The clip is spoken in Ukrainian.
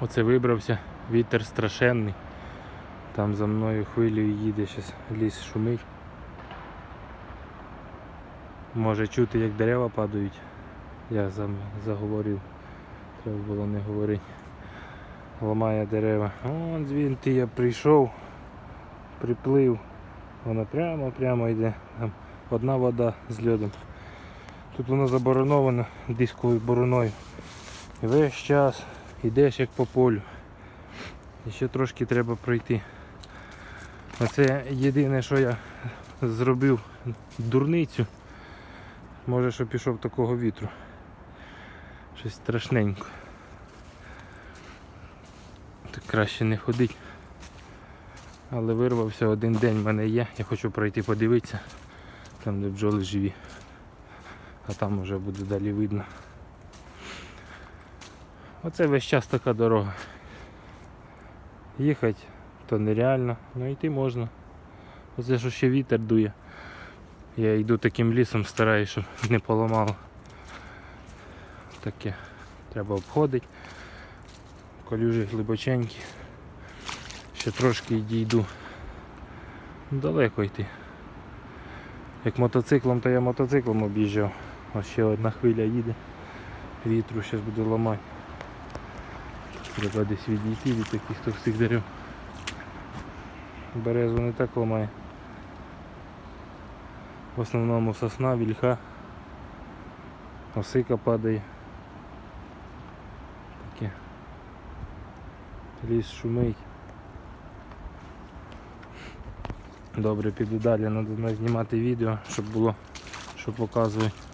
Оце вибрався, вітер страшенний. Там за мною хвилею їде, зараз ліс шумить. Може чути, як дерева падають. Я заговорив. Треба було не говорити. Ламає дерева. Вон звідти я прийшов, приплив. Воно прямо-прямо йде. Там одна вода з льодом. Тут воно забороновано дисковою бороною. І весь час йдеш як по полю. І ще трошки треба пройти. Оце єдине, що я зробив дурницю. Може, що пішов такого вітру. Щось страшненько. Так краще не ходить. Але вирвався один день в мене є. Я хочу пройти подивитися. Там де бджоли живі. А там вже буде далі видно. Оце весь час така дорога. Їхати то нереально, ну йти можна. Оце що ще вітер дує. Я йду таким лісом, стараюсь, щоб не поламало. Таке. Треба обходити. Колюжі глибоченькі. Ще трошки дійду. Далеко йти. Як мотоциклом, то я мотоциклом об'їжджав. Ось ще одна хвиля їде. Вітру зараз буду ламати. Треба десь відійти від таких товстих дерев. Березу не так ламає. В основному сосна, вільха, осика падає. Таке. Ліс шумить. Добре, піду далі, треба знімати відео, щоб було що показувати.